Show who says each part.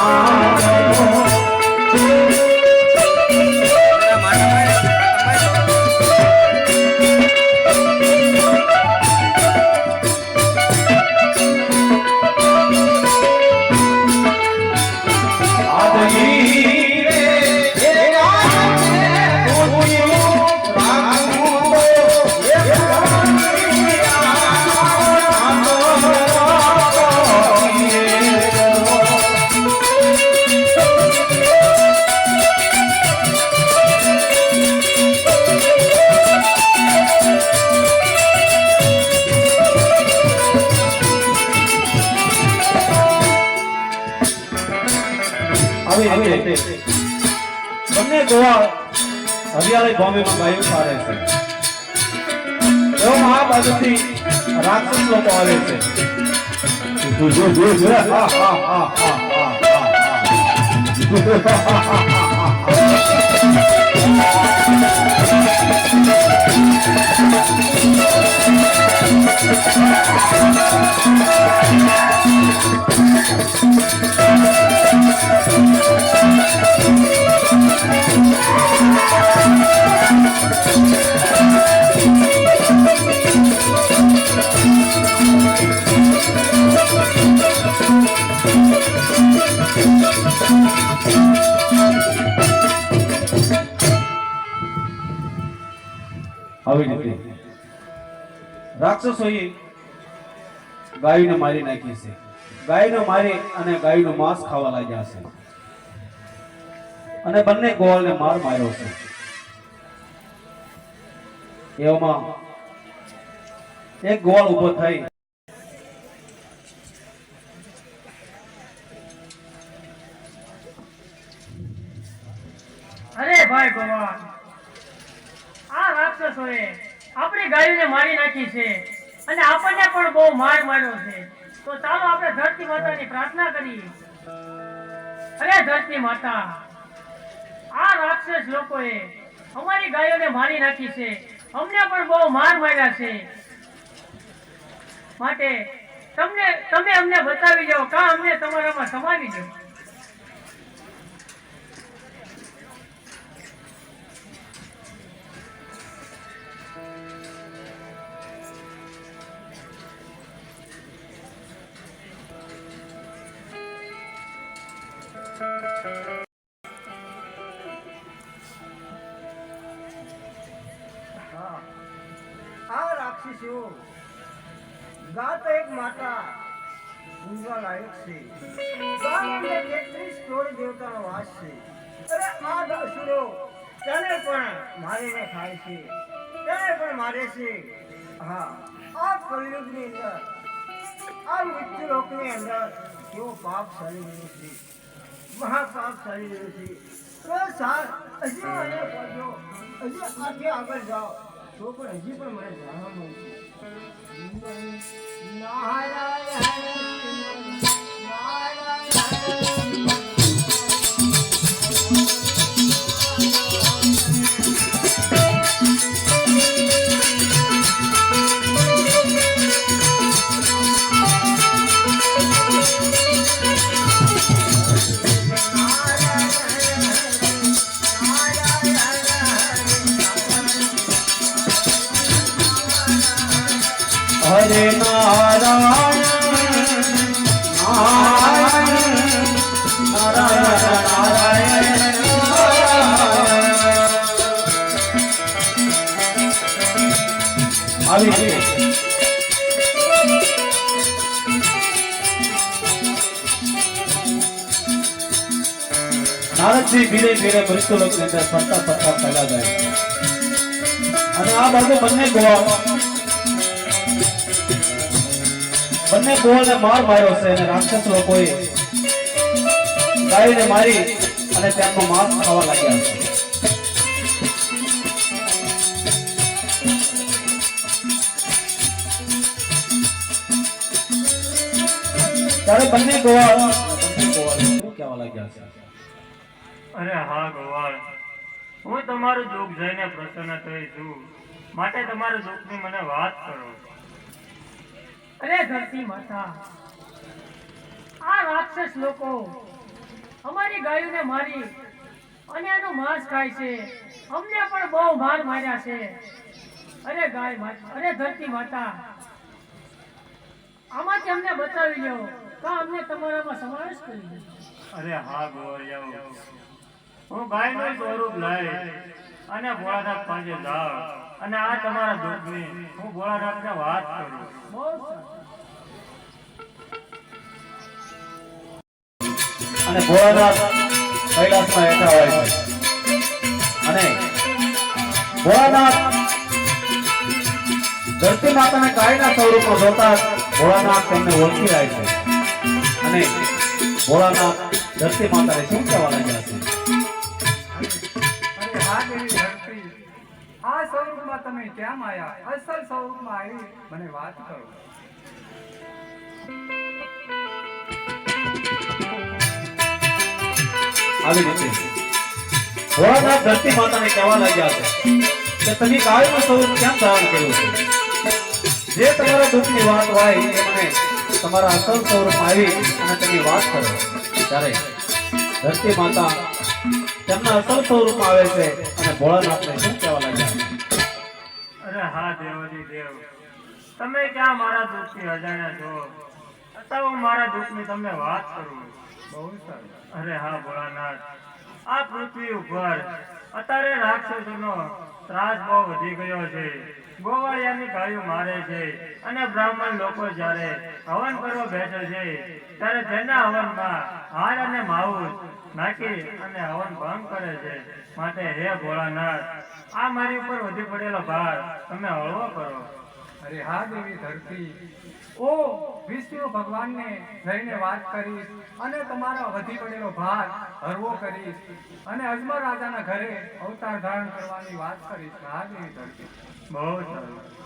Speaker 1: Oh, આવી રીતે બંને ગોવાળ હરિયાળી ભૂમિમાં ગાયું સારે છે એવામાં આ બાજુથી રાક્ષસ લોકો આવે છે હા, હા, હા, હા, હા, હા. આવી રાક્ષસોએ ગાયને મારી નાખી છે. ગાયને મારી અને ગાયનું માંસ ખાવા લાગ્યા છે. અને બંને ગોવાળને માર માર્યો છે. એવામાં એક ગોવાળ ઊભો થઈ
Speaker 2: અરે ભાઈ ભગવાન આ રાક્ષસોએ આપણી ગાયોને મારી નાખી છે અને આપણને પણ બહુ માર માર્યો છે. તો ચાલો આપણે ધરતી માતાની પ્રાર્થના કરીએ. અરે ધરતી માતા, આ રાક્ષસ લોકોએ અમારી ગાયોને મારી નાખી છે. અમને પણ બહુ માર માર્યા છે. માટે તમને, તમે અમને બતાવી જાઓ, કા અમને તમારામાં સમાવી જાઓ
Speaker 3: આ રાક્ષસીઓ ગાત એક માતા પૂજવા લાયક છે તેત્રીસ દેવતાનો વાસ છે. અરે આ અસુરો તેને પણ મારીને ખાય છે. તેને પણ મારે છે. હા, આ કલયુગની અંદર, આ મૃત્યુ લોકની અંદર કેવો પાપ ચાલી રહ્યો છે. મહાપાપ ચાલી રહ્યો છે તો સા હજી મને કહો હજી આગે આગળ જાઓ તો પણ હજી પણ મને જાણવા મળશે નારાયણ નારાયણ
Speaker 1: નારદજી ધીરે ધીરે મૃત્યુલોકની અંદર ફરતા ફરતા ફેલા જાય અને આ બાજુ બંને ગોવા બંને ગોળને માર માર્યો છે અને રાક્ષસ લોકોએ ગાયને મારી અને તેમનો માંસ ખાવા લાગ્યા છે ત્યારે બંને ગોવાળ બંને ગોવાળ કહેવા લાગ્યા છે
Speaker 2: અરે હા ગોવાળ. હું તમારું દુઃખ જોઈને પ્રસન્ન થઈ છું. માટે તમારું દુઃખની મને વાત કરો. અરે ધરતી માતા આ રાક્ષસ લોકો અમારી ગાયોને મારી અને એનું માંસ ખાય છે. અમને પણ બહુ માર માર્યા છે. અરે ગાય માતા અરે ધરતી માતા આમાંથી અમને બચાવી લો કા અમને તમારામાં સમાવેશ કરી દો.
Speaker 4: અરે હા ગોવાળિયાઓ. હું ગાયનું સ્વરૂપ લઈ અને ભોળાનાથ પાસે જાઉં. અને આ તમારા દુઃખની હું ભોળાનાથને વાત કરું.
Speaker 1: અને ભોળાનાથ કૈલાસમાં બેઠા હોય છે. અને ભોળાનાથ ધરતી માતાને ગાયના સ્વરૂપમાં જોતા ભોળાનાથ તેમને ઓળખી જાય છે. અને ભોળાનાથ ધરતી માતાને શું કહેવા લાગ્યા છે.
Speaker 5: સ્વરૂપમાં તમે કેમ આયા અસલ સ્વરૂપમાં આવી મને વાત કરો.
Speaker 1: ધરતી માતાને કહેવા લાગ્યા છે કે તમે ગાયનું સ્વરૂપ કેમ ધારણ કર્યું છે? જે તમારા દુઃખની વાત હોય એ મને તમારા અસલ સ્વરૂપ આવી અને તમે વાત કરો. ત્યારે ધરતી માતા તેમના અસલ સ્વરૂપમાં આવે છે અને ભોળાનાથને
Speaker 4: હા દેવજી દેવ. તમે ક્યાં મારા દુઃખથી અજાણ્યા છો? અત્યારે હું મારા દુઃખની તમને વાત કરું.
Speaker 5: બહુ સારું
Speaker 4: અરે હા ભોળાનાથ. આ પૃથ્વી ઉપર અત્યારે રાક્ષસોનો ત્રાસ બહુ વધી ગયો છે. ગોવાળિયાની ગાયો મારે છે અને બ્રાહ્મણ લોકો જ્યારે હવન કરવા બેસે છે, ત્યારે તેના હવનમાં હાર અને માઉસ નાખી અને હવન ભંગ કરે છે. માટે હે ભોળાનાથ, આ મારી ઉપર વધી પડેલો ભાર તમે હળવો કરો.
Speaker 5: અરે હા દેવી ધરતી. ઓ, વિષ્ણુ ભગવાનને જઈને વાત કરીશ અને તમારો વધી પડેલો ભાર હરવો કરીશ અને અજમર રાજાના ઘરે અવતાર ધારણ કરવાની વાત કરીશ. હા દેવી ધરતી.
Speaker 4: બહુ સરસ